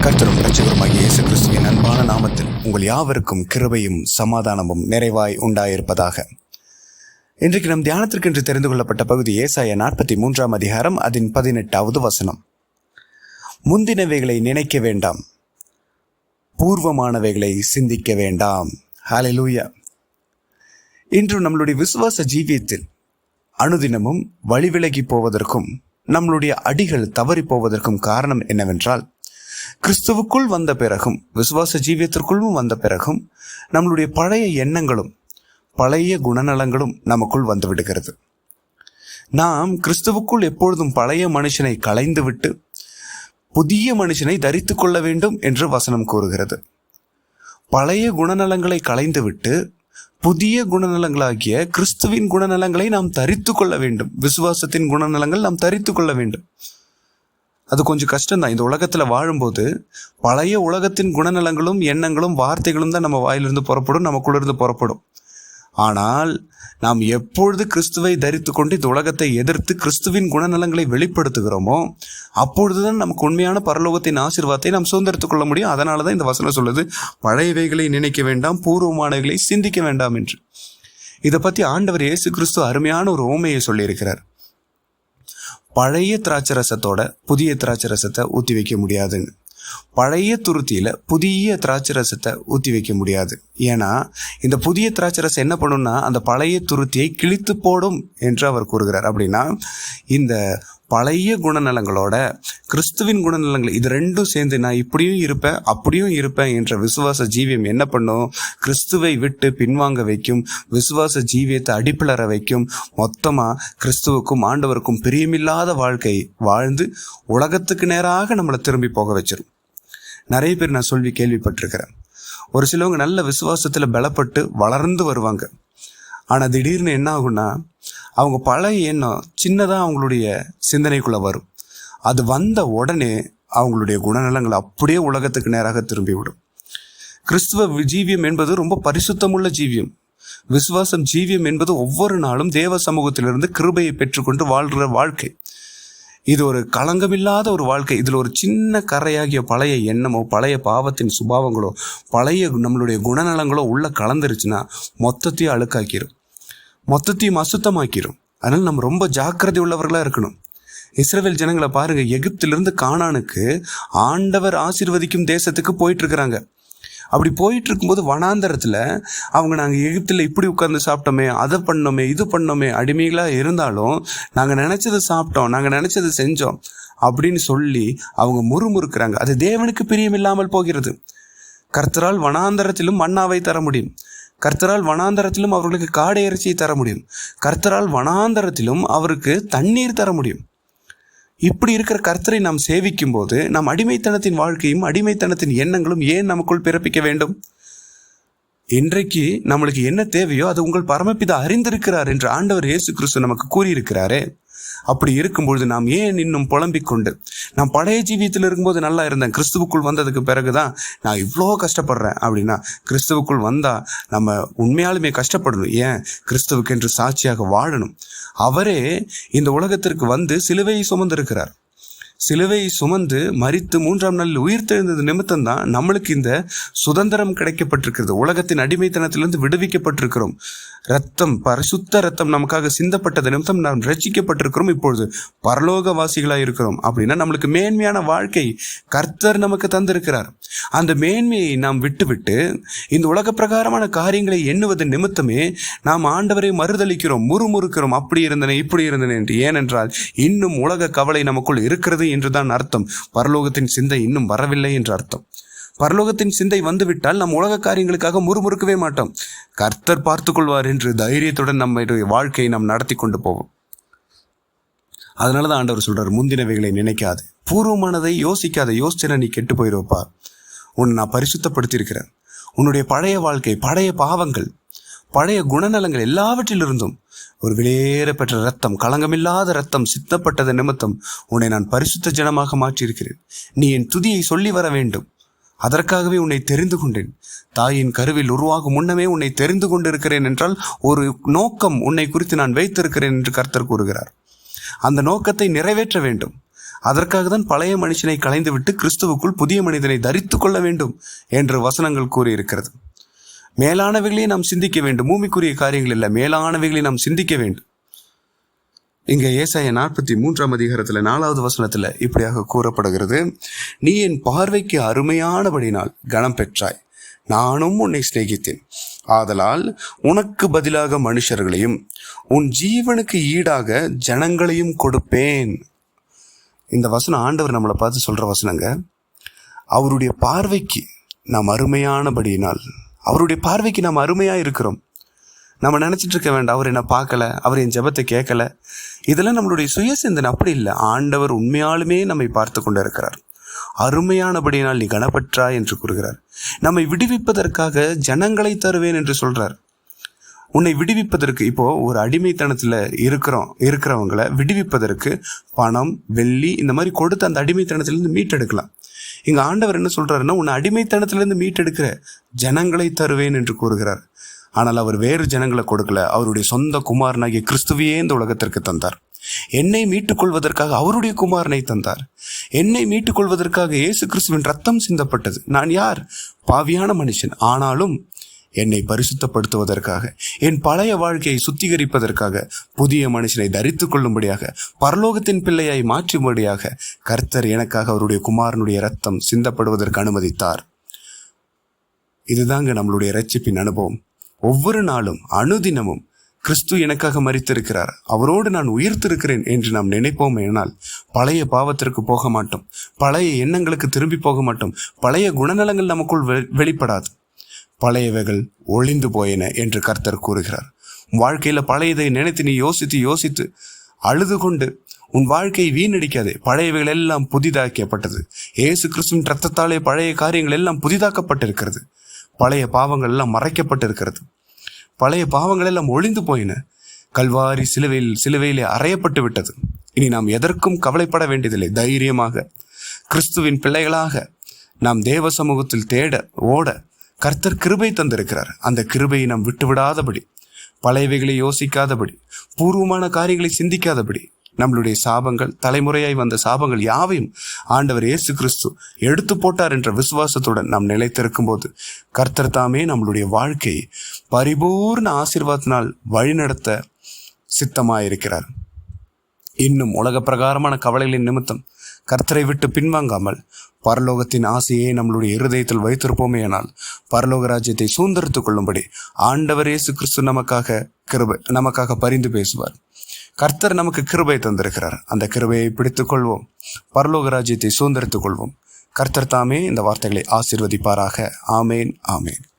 கர்த்தரும் ரட்சகருமாகிய இயேசு கிறிஸ்துவின் அன்பான நாமத்தில் உங்கள் யாவருக்கும் கிருபையும் சமாதானமும் நிறைவாய் உண்டாயிருப்பதாக. இன்றைக்கு நம் தியானத்திற்கென்று தெரிந்து கொள்ளப்பட்ட பகுதி ஏசாய நாற்பத்தி மூன்றாம் அதிகாரம் அதன் பதினெட்டாவது வசனம். முந்தினவைகளை நினைக்க வேண்டாம். பூர்வமானவைகளை சிந்திக்க வேண்டாம். ஹalleluya இன்று நம்மளுடைய விசுவாச ஜீவியத்தில் அனுதினமும் வழிவிலகி போவதற்கும் நம்மளுடைய அடிகள் தவறி போவதற்கும் காரணம் என்னவென்றால் கிறிஸ்துவுக்குள் வந்த பிறகும் விசுவாச ஜீவியத்திற்குள்ளும் வந்த பிறகும் நம்மளுடைய பழைய எண்ணங்களும் பழைய குணநலங்களும் நமக்குள் வந்து விடுகிறது. நாம் கிறிஸ்துவுக்குள் எப்பொழுதும் பழைய மனுஷனை களைந்துவிட்டு புதிய மனுஷனை தரித்து கொள்ள வேண்டும் என்று வசனம் கூறுகிறது. பழைய குணநலங்களை களைந்துவிட்டு புதிய குணநலங்களாகிய கிறிஸ்துவின் குணநலங்களை நாம் தரித்து கொள்ள வேண்டும். விசுவாசத்தின் குணநலங்கள் நாம் தரித்து கொள்ள வேண்டும். அது கொஞ்சம் கஷ்டம்தான். இந்த உலகத்தில் வாழும்போது பழைய உலகத்தின் குணநலங்களும் எண்ணங்களும் வார்த்தைகளும் தான் நம்ம வாயிலிருந்து புறப்படும் நமக்குள்ளிருந்து புறப்படும். ஆனால் நாம் எப்பொழுது கிறிஸ்துவை தரித்து கொண்டு இந்த உலகத்தை எதிர்த்து கிறிஸ்துவின் குணநலங்களை வெளிப்படுத்துகிறோமோ அப்பொழுதுதான் நமக்கு உண்மையான பரலோகத்தின் ஆசீர்வாதத்தை நாம் சுதந்திரத்துக் கொள்ள முடியும். அதனால தான் இந்த வசனம் சொல்லுது பழையவைகளை நினைக்க வேண்டாம் பூர்வமானவைகளை சிந்திக்க வேண்டாம் என்று. இதை பற்றி ஆண்டவர் இயேசு கிறிஸ்து அருமையான ஒரு ஓமையை சொல்லியிருக்கிறார். பழைய திராட்சை ரசத்தோட புதிய திராட்சை ரசத்தை ஊற்றி வைக்க முடியாதுங்க பழைய துருத்தியில் புதிய திராட்சை ரசத்தை ஊற்றி வைக்க முடியாது. ஏன்னா இந்த புதிய திராட்சை ரசம் என்ன பண்ணுன்னா அந்த பழைய துருத்தியை கிழித்து போடும் என்று அவர் கூறுகிறார். அப்படின்னா இந்த பழைய குணநலங்களோட கிறிஸ்துவின் குணநலங்கள் இது ரெண்டும் சேர்ந்து நான் இப்படியும் இருப்பேன் அப்படியும் இருப்பேன் என்ற விசுவாச ஜீவியம் என்ன பண்ணும்? கிறிஸ்துவை விட்டு பின்வாங்க வைக்கும் விசுவாச ஜீவியத்தை அடிப்பிளர வைக்கும். மொத்தமாக கிறிஸ்துவுக்கும் ஆண்டவருக்கும் பிரியமில்லாத வாழ்க்கை வாழ்ந்து உலகத்துக்கு நேராக நம்மளை திரும்பி போக வச்சிடும் நிறைய பேர் நான் சொல்லி கேள்விப்பட்டிருக்கிறேன். ஒரு சிலவங்க நல்ல விசுவாசத்தில் பலப்பட்டு வளர்ந்து வருவாங்க. ஆனால் திடீர்னு என்ன ஆகும்னா அவங்க பழைய எண்ணம் சின்னதாக அவங்களுடைய சிந்தனைக்குள்ளே வரும். அது வந்த உடனே அவங்களுடைய குணநலங்கள் அப்படியே உலகத்துக்கு நேராக திரும்பி விடும். கிறிஸ்துவ ஜீவியம் என்பது ரொம்ப பரிசுத்தமுள்ள ஜீவியம். விசுவாசம் ஜீவியம் என்பது ஒவ்வொரு நாளும் தேவ சமூகத்திலிருந்து கிருபையை பெற்றுக்கொண்டு வாழ்கிற வாழ்க்கை. இது ஒரு களங்கமில்லாத ஒரு வாழ்க்கை. இதில் ஒரு சின்ன கரையாகிய பழைய எண்ணமோ பழைய பாவத்தின் சுபாவங்களோ பழைய நம்மளுடைய குணநலங்களோ உள்ளே கலந்துருச்சுன்னா மொத்தத்தையும் அழுக்காக்கிரும். மொத்தத்தையும் அசுத்தமாக்கிடும் அதனால் நம்ம ரொம்ப ஜாக்கிரதை உள்ளவர்களாக இருக்கணும். இஸ்ரேல் ஜனங்களை பாருங்க எகிப்திலிருந்து காணானுக்கு ஆண்டவர் ஆசிர்வதிக்கும் தேசத்துக்கு போயிட்டு இருக்கிறாங்க அப்படி போயிட்டு இருக்கும்போது வனாந்தரத்தில் அவங்க நாங்கள் எகிப்தில் இப்படி உட்காந்து சாப்பிட்டோமே அதை பண்ணோமே இது பண்ணோமே அடிமைகளாக இருந்தாலும் நாங்கள் நினச்சதை சாப்பிட்டோம் நாங்கள் நினச்சதை செஞ்சோம் அப்படின்னு சொல்லி அவங்க முறுமுறுக்கிறாங்க. அது தேவனுக்கு பிரியமில்லாமல் போகிறது. கர்த்தரால் வனாந்தரத்திலும் மண்ணாவை தர முடியும். கர்த்தரால் வனாந்தரத்திலும் அவர்களுக்கு காடை இறைச்சியை தர முடியும். கர்த்தரால் வனாந்தரத்திலும் அவருக்கு தண்ணீர் தர முடியும். இப்படி இருக்கிற கர்த்தரை நாம் சேவிக்கும் போது நம் அடிமைத்தனத்தின் வாழ்க்கையும் அடிமைத்தனத்தின் எண்ணங்களும் ஏன் நமக்குள் பிறப்பிக்க வேண்டும்? இன்றைக்கு நம்மளுக்கு என்ன தேவையோ அது உங்கள் பரமபிதா அறிந்திருக்கிறார் என்று ஆண்டவர் இயேசு கிறிஸ்து நமக்கு கூறியிருக்கிறாரே அப்படி இருக்கும்பொழுது நாம் ஏன் இன்னும் புலம்பிக் கொண்டு? நான் பழைய ஜீவியத்தில் இருக்கும்போது நல்லா இருந்தேன். கிறிஸ்துவுக்குள் வந்ததுக்கு பிறகுதான் நான் இவ்வளோ கஷ்டப்படுறேன் அப்படின்னா கிறிஸ்துவுக்குள் வந்தா நம்ம உண்மையாலுமே கஷ்டப்படணும். ஏன்? கிறிஸ்துவுக்கு என்று சாட்சியாக வாழணும். அவரே இந்த உலகத்திற்கு வந்து சிலுவையை சுமந்திருக்கிறார். சிலுவை சுமந்து மறித்து மூன்றாம் நாளில் உயிர் தெழுந்தது நிமித்தம் தான் நம்மளுக்கு இந்த சுதந்திரம் கிடைக்கப்பட்டிருக்கிறது. உலகத்தின் அடிமைத்தனத்திலிருந்து விடுவிக்கப்பட்டிருக்கிறோம். ரத்தம் பரிசுத்த ரத்தம் நமக்காக சிந்தப்பட்டது நிமித்தம் நாம் ரட்சிக்கப்பட்டிருக்கிறோம் இப்பொழுது பரலோகவாசிகளாக இருக்கிறோம். அப்படின்னா நம்மளுக்கு மேன்மையான வாழ்க்கை கர்த்தர் நமக்கு தந்திருக்கிறார். அந்த மேன்மையை நாம் விட்டுவிட்டு இந்த உலக பிரகாரமான காரியங்களை எண்ணுவது நிமித்தமே நாம் ஆண்டவரை மறுதளிக்கிறோம் முறுமுறுக்கிறோம். அப்படி இருந்தன இப்படி இருந்தன என்று. ஏனென்றால் இன்னும் உலக கவலை நமக்குள் இருக்கிறது என்றுதான் அர்த்தம். பரலோகத்தின் சிந்தை இன்னும் வரவில்லை என்று அர்த்தம். பரலோகத்தின் சிந்தை வந்துவிட்டால் நம் உலக காரியங்களுக்காக முறுமுறுக்கவே மாட்டோம். கர்த்தர் பார்த்து கொள்வார் என்று தைரியத்துடன் நம்முடைய வாழ்க்கையை நாம் நடத்தி கொண்டு போவோம். அதனால தான் ஆண்டவர் சொல்றார் முந்தினவைகளை நினைக்காது. பூர்வமானதை யோசிக்காத. யோசிச்சன நீ கெட்டு போயிருவப்பா. உன்னை நான் பரிசுத்தப்படுத்தியிருக்கிறேன். உன்னுடைய பழைய வாழ்க்கை பழைய பாவங்கள் பழைய குணநலங்கள் எல்லாவற்றிலிருந்தும் ஒரு வெளியேற பெற்ற ரத்தம் களங்கமில்லாத ரத்தம் சித்தப்பட்டது நிமித்தம் உன்னை நான் பரிசுத்த ஜனமாக மாற்றியிருக்கிறேன். நீ என் துதியை சொல்லி வர வேண்டும். அதற்காகவே உன்னை தெரிந்து கொண்டேன். தாயின் கருவில் உருவாகும் முன்னமே உன்னை தெரிந்து கொண்டிருக்கிறேன் என்றால் ஒரு நோக்கம் உன்னை குறித்து நான் வைத்திருக்கிறேன் என்று கர்த்தர் கூறுகிறார். அந்த நோக்கத்தை நிறைவேற்ற வேண்டும். அதற்காக தான் பழைய மனுஷனை களைந்துவிட்டு கிறிஸ்துவுக்குள் புதிய மனிதனை தரித்து கொள்ள வேண்டும் என்று வசனங்கள் கூறியிருக்கிறது. மேலானவைகளை நாம் சிந்திக்க வேண்டும். பூமிக்குரிய காரியங்கள் இல்லை மேலானவைகளை நாம் சிந்திக்க வேண்டும். இங்கே ஏசாய நாற்பத்தி மூன்றாம் அதிகாரத்தில் நாலாவது வசனத்தில் இப்படியாக கூறப்படுகிறது. நீ என் பார்வைக்கு அருமையானபடினால் கனம் பெற்றாய். நானும் உன்னை சிநேகித்தேன். ஆதலால் உனக்கு பதிலாக மனுஷர்களையும் உன் ஜீவனுக்கு ஈடாக ஜனங்களையும் கொடுப்பேன். இந்த வசனம் ஆண்டவர் நம்மளை பார்த்து சொல்கிற வசனங்க அவருடைய பார்வைக்கு நாம் அருமையானபடியினால் அவருடைய பார்வைக்கு நாம் அருமையாக இருக்கிறோம். நம்ம நினச்சிட்டு இருக்க வேண்டாம் அவர் என்ன பார்க்கல அவர் என் ஜெபத்தை கேட்கல. இதெல்லாம் நம்மளுடைய சுய சிந்தனை. அப்படி இல்லை. ஆண்டவர் உண்மையாலுமே நம்மை பார்த்து கொண்டு இருக்கிறார் அருமையானபடியினால் நீ கனப்பற்றா என்று கூறுகிறார். நம்மை விடுவிப்பதற்காக ஜனங்களை தருவேன் என்று சொல்றார். உன்னை விடுவிப்பதற்கு இப்போ ஒரு அடிமைத்தனத்தில் இருக்கிறோம் இருக்கிறவங்கள விடுவிப்பதற்கு பணம் வெள்ளி இந்த மாதிரி கொடுத்து அந்த அடிமைத்தனத்திலிருந்து மீட்டெடுக்கலாம். இங்க ஆண்டவர் என்ன சொல்றாருன்னா உன்னை அடிமைத்தனத்திலிருந்து மீட்டெடுக்கிற ஜனங்களை தருவேன் என்று கூறுகிறார். ஆனால் அவர் வேறு ஜனங்களை கொடுக்கல. அவருடைய சொந்த குமாரனாகிய கிறிஸ்துவையே இந்த உலகத்திற்கு தந்தார். என்னை மீட்டுக் கொள்வதற்காக அவருடைய குமாரனை தந்தார். என்னை மீட்டுக் கொள்வதற்காக இயேசு கிறிஸ்துவின் ரத்தம் சிந்தப்பட்டது. நான் யார்? பாவியான மனுஷன். ஆனாலும் என்னை பரிசுத்தப்படுத்துவதற்காக என் பழைய வாழ்க்கையை சுத்திகரிப்பதற்காக புதிய மனுஷனை தரித்து கொள்ளும்படியாக பரலோகத்தின் பிள்ளையாய் மாற்றும்படியாக கர்த்தர் எனக்காக அவருடைய குமாரனுடைய ரத்தம் சிந்தப்படுவதற்கு அனுமதித்தார். இதுதாங்க நம்மளுடைய ரட்சிப்பின் அனுபவம். ஒவ்வொரு நாளும் அனுதினமும் கிறிஸ்து எனக்காக மறித்திருக்கிறார் அவரோடு நான் உயிர்த்திருக்கிறேன் என்று நாம் நினைப்போம் என்னால். பழைய பாவத்திற்கு போக மாட்டோம். பழைய எண்ணங்களுக்கு திரும்பி போக மாட்டோம். பழைய குணநலங்கள் நமக்குள் வெளிப்படாது. பழையவைகள் ஒளிந்து போயின என்று கர்த்தர் கூறுகிறார். வாழ்க்கையில் பழையதை நினைத்து நீ யோசித்து யோசித்து அழுது கொண்டு உன் வாழ்க்கையை வீணடிக்காதே. பழையவைகள் எல்லாம் புதிதாக்கப்பட்டது இயேசு கிறிஸ்துவின் ரத்தத்தாலே பழைய காரியங்கள் எல்லாம் புதிதாக்கப்பட்டிருக்கிறது. பழைய பாவங்கள் எல்லாம் மறைக்கப்பட்டிருக்கிறது. பழைய பாவங்கள் எல்லாம் ஒளிந்து போயின. கல்வாரி சிலுவையில் சிலுவையிலே அறையப்பட்டு விட்டது. இனி நாம் எதற்கும் கவலைப்பட வேண்டியதில்லை. தைரியமாக கிறிஸ்துவின் பிள்ளைகளாக நாம் தேவ சமூகத்தில் தேட ஓட கர்த்தர் கிருபை தந்திருக்கிறார். அந்த கிருபையை நாம் விட்டுவிடாதபடி பழையவைகளை யோசிக்காதபடி பூர்வமான காரியங்களை சிந்திக்காதபடி நம்மளுடைய சாபங்கள் தலைமுறையாய் வந்த சாபங்கள் யாவையும் ஆண்டவர் இயேசு கிறிஸ்து எடுத்து போட்டார் என்ற விசுவாசத்துடன் நாம் நிலைத்திருக்கும் போது கர்த்தர் தாமே நம்மளுடைய வாழ்க்கையை பரிபூர்ண ஆசீர்வாதத்தினால் வழிநடத்த சித்தமாயிருக்கிறார். இன்னும் உலக பிரகாரமான கவலைகளின் நிமித்தம் கர்த்தரை விட்டு பின்வாங்காமல் பரலோகத்தின் ஆசையை நம்மளுடைய இருதயத்தில் வைத்திருப்போமேயானால் பரலோக ராஜ்யத்தை சூந்தரித்துக் கொள்ளும்படி ஆண்டவர் இயேசு கிறிஸ்து நமக்காக கிருபை நமக்காக பரிந்து பேசுவார். கர்த்தர் நமக்கு கிருபை தந்திருக்கிறார். அந்த கிருபையை பிடித்துக் கொள்வோம். பரலோக ராஜ்யத்தை சூந்தரித்துக் கொள்வோம். கர்த்தர் தாமே இந்த வார்த்தைகளை ஆசிர்வதிப்பாராக. ஆமேன் ஆமேன்.